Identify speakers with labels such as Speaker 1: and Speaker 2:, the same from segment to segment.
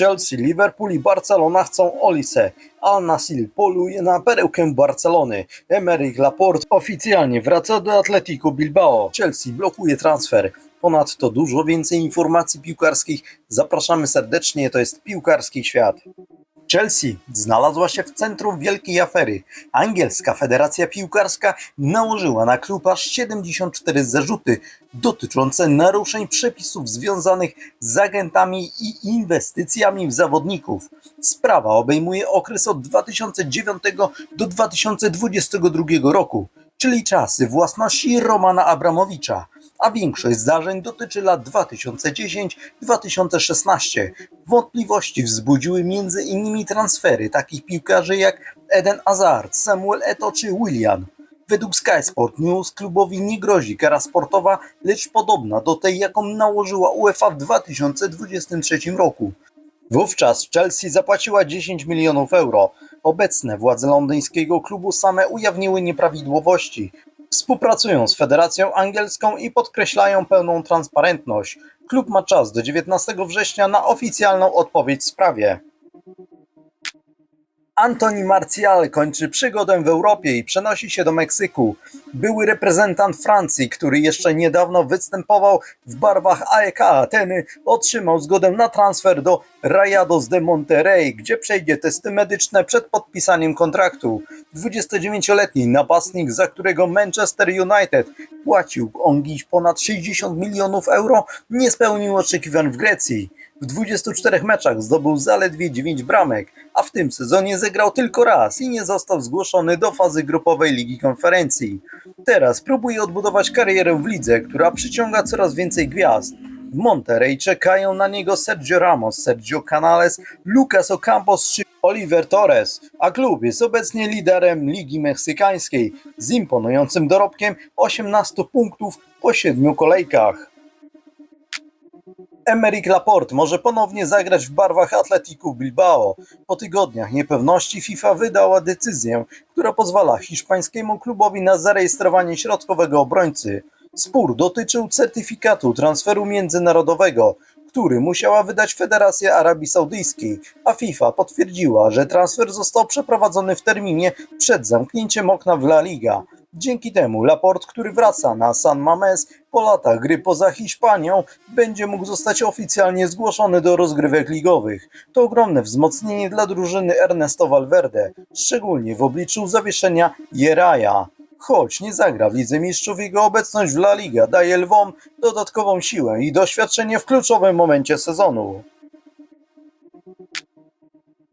Speaker 1: Chelsea, Liverpool i Barcelona chcą Olise. Al Nassr poluje na perełkę Barcelony. Emerick Laporte oficjalnie wraca do Atletico Bilbao. Chelsea blokuje transfer. Ponadto dużo więcej informacji piłkarskich. Zapraszamy serdecznie, to jest Piłkarski Świat. Chelsea znalazła się w centrum wielkiej afery. Angielska Federacja Piłkarska nałożyła na klub aż 74 zarzuty dotyczące naruszeń przepisów związanych z agentami i inwestycjami w zawodników. Sprawa obejmuje okres od 2009 do 2022 roku, czyli czasy własności Romana Abramowicza, a większość zdarzeń dotyczy lat 2010-2016. Wątpliwości wzbudziły innymi transfery takich piłkarzy jak Eden Hazard, Samuel Eto'o czy Willian. Według Sky Sport News klubowi nie grozi kara sportowa, lecz podobna do tej, jaką nałożyła UEFA w 2023 roku. Wówczas Chelsea zapłaciła 10 milionów euro. Obecne władze londyńskiego klubu same ujawniły nieprawidłowości. Współpracują z Federacją Angielską i podkreślają pełną transparentność. Klub ma czas do 19 września na oficjalną odpowiedź w sprawie. Antoni Martial kończy przygodę w Europie i przenosi się do Meksyku. Były reprezentant Francji, który jeszcze niedawno występował w barwach AEK Ateny, otrzymał zgodę na transfer do Rayados de Monterrey, gdzie przejdzie testy medyczne przed podpisaniem kontraktu. 29-letni napastnik, za którego Manchester United płacił on dziś ponad 60 milionów euro, nie spełnił oczekiwań w Grecji. W 24 meczach zdobył zaledwie 9 bramek, a w tym sezonie zagrał tylko raz i nie został zgłoszony do fazy grupowej Ligi Konferencji. Teraz próbuje odbudować karierę w lidze, która przyciąga coraz więcej gwiazd. W Monterrey czekają na niego Sergio Ramos, Sergio Canales, Lucas Ocampos czy Oliver Torres, a klub jest obecnie liderem Ligi Meksykańskiej z imponującym dorobkiem 18 punktów po 7 kolejkach. Emerick Laporte może ponownie zagrać w barwach Atletico Bilbao. Po tygodniach niepewności FIFA wydała decyzję, która pozwala hiszpańskiemu klubowi na zarejestrowanie środkowego obrońcy. Spór dotyczył certyfikatu transferu międzynarodowego, który musiała wydać Federacja Arabii Saudyjskiej, a FIFA potwierdziła, że transfer został przeprowadzony w terminie przed zamknięciem okna w La Liga. Dzięki temu Laporte, który wraca na San Mamés po latach gry poza Hiszpanią, będzie mógł zostać oficjalnie zgłoszony do rozgrywek ligowych. To ogromne wzmocnienie dla drużyny Ernesto Valverde, szczególnie w obliczu zawieszenia Jeraja. Choć nie zagra w Lidze Mistrzów, jego obecność w La Liga daje Lwom dodatkową siłę i doświadczenie w kluczowym momencie sezonu.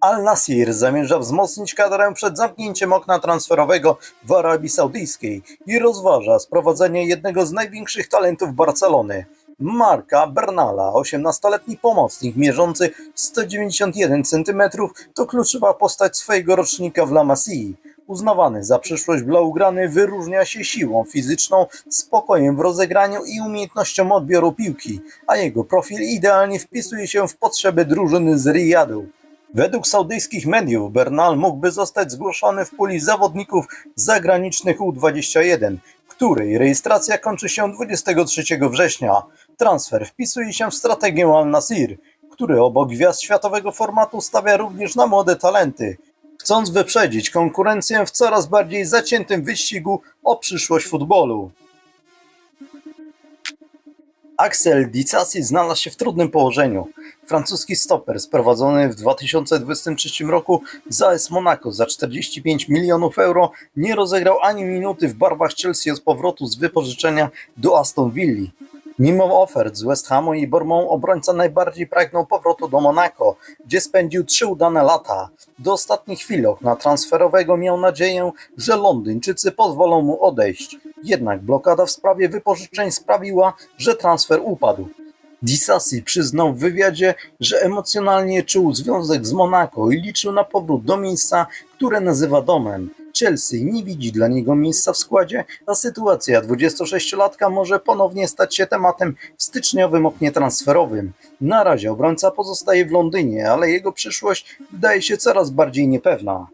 Speaker 1: Al Nassr zamierza wzmocnić kadrę przed zamknięciem okna transferowego w Arabii Saudyjskiej i rozważa sprowadzenie jednego z największych talentów Barcelony. Marka Bernala, 18-letni pomocnik mierzący 191 cm, to kluczowa postać swojego rocznika w La Masii. Uznawany za przyszłość Blaugrany wyróżnia się siłą fizyczną, spokojem w rozegraniu i umiejętnością odbioru piłki, a jego profil idealnie wpisuje się w potrzeby drużyny z Riyadu. Według saudyjskich mediów Bernal mógłby zostać zgłoszony w puli zawodników zagranicznych U21, której rejestracja kończy się 23 września. Transfer wpisuje się w strategię Al Nasir, który obok gwiazd światowego formatu stawia również na młode talenty, chcąc wyprzedzić konkurencję w coraz bardziej zaciętym wyścigu o przyszłość futbolu. Axel Disasi znalazł się w trudnym położeniu. Francuski stoper sprowadzony w 2023 roku z AS Monaco za 45 milionów euro nie rozegrał ani minuty w barwach Chelsea od powrotu z wypożyczenia do Aston Villa. Mimo ofert z West Hamu i Bormą obrońca najbardziej pragnął powrotu do Monaco, gdzie spędził trzy udane lata. Do ostatnich chwil okna transferowego miał nadzieję, że Londyńczycy pozwolą mu odejść. Jednak blokada w sprawie wypożyczeń sprawiła, że transfer upadł. Disasi przyznał w wywiadzie, że emocjonalnie czuł związek z Monaco i liczył na powrót do miejsca, które nazywa domem. Chelsea nie widzi dla niego miejsca w składzie, a sytuacja 26-latka może ponownie stać się tematem w styczniowym oknie transferowym. Na razie obrońca pozostaje w Londynie, ale jego przyszłość wydaje się coraz bardziej niepewna.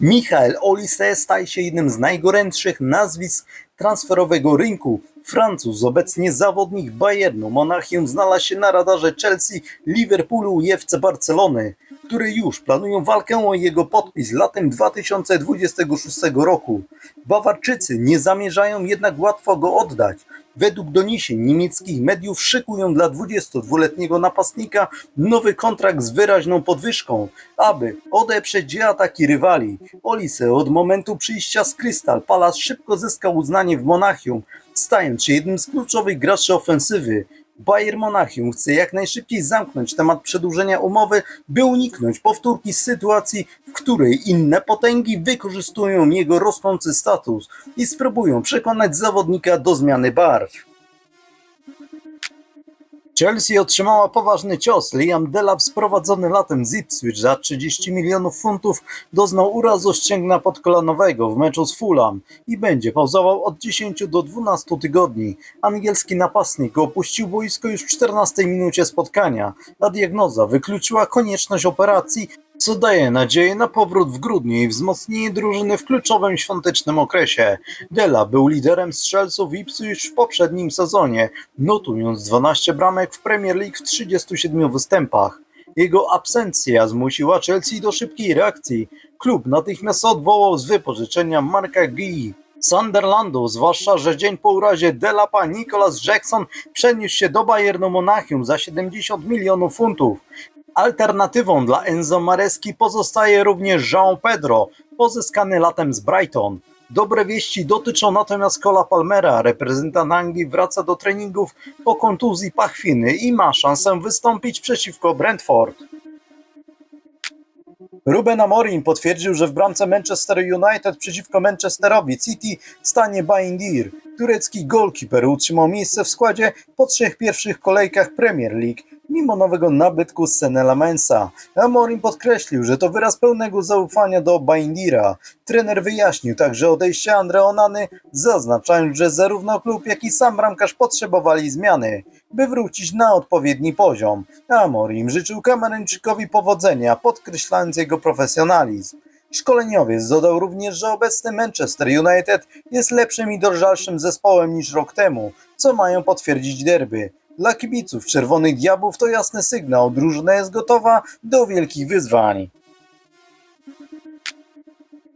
Speaker 1: Michael Olise staje się jednym z najgorętszych nazwisk transferowego rynku. Francuz, obecnie zawodnik Bayernu Monachium, znalazł się na radarze Chelsea, Liverpoolu i FC Barcelony, które już planują walkę o jego podpis latem 2026 roku. Bawarczycy nie zamierzają jednak łatwo go oddać. Według doniesień niemieckich mediów szykują dla 22-letniego napastnika nowy kontrakt z wyraźną podwyżką, aby odeprzeć ataki rywali. Olise od momentu przyjścia z Crystal Palace szybko zyskał uznanie w Monachium, stając się jednym z kluczowych graczy ofensywy. Bayern Monachium chce jak najszybciej zamknąć temat przedłużenia umowy, by uniknąć powtórki sytuacji, w której inne potęgi wykorzystują jego rosnący status i spróbują przekonać zawodnika do zmiany barw. Chelsea otrzymała poważny cios. Liam Delap sprowadzony latem z Ipswich za 30 milionów funtów doznał urazu ścięgna podkolanowego w meczu z Fulham i będzie pauzował od 10 do 12 tygodni. Angielski napastnik opuścił boisko już w 14 minucie spotkania, a diagnoza wykluczyła konieczność operacji, co daje nadzieję na powrót w grudniu i wzmocnienie drużyny w kluczowym świątecznym okresie. Dela był liderem strzelców Ipswich w poprzednim sezonie, notując 12 bramek w Premier League w 37 występach. Jego absencja zmusiła Chelsea do szybkiej reakcji. Klub natychmiast odwołał z wypożyczenia Marka Gui. Sunderlandu, zwłaszcza, że dzień po urazie Delapa Nicholas Jackson przeniósł się do Bayernu Monachium za 70 milionów funtów. Alternatywą dla Enzo Mareski pozostaje również Jean Pedro, pozyskany latem z Brighton. Dobre wieści dotyczą natomiast Cola Palmera. Reprezentant Anglii wraca do treningów po kontuzji pachwiny i ma szansę wystąpić przeciwko Brentford. Ruben Amorim potwierdził, że w bramce Manchester United przeciwko Manchesterowi City stanie Baindir. Turecki golkiper utrzymał miejsce w składzie po trzech pierwszych kolejkach Premier League, mimo nowego nabytku Senela Mensa. Amorim podkreślił, że to wyraz pełnego zaufania do Baindira. Trener wyjaśnił także odejście Andre Onany, zaznaczając, że zarówno klub, jak i sam bramkarz potrzebowali zmiany, by wrócić na odpowiedni poziom. Amorim życzył Kameryńczykowi powodzenia, podkreślając jego profesjonalizm. Szkoleniowiec dodał również, że obecny Manchester United jest lepszym i drżalszym zespołem niż rok temu, co mają potwierdzić derby. Dla kibiców Czerwonych Diabłów to jasny sygnał, drużyna jest gotowa do wielkich wyzwań.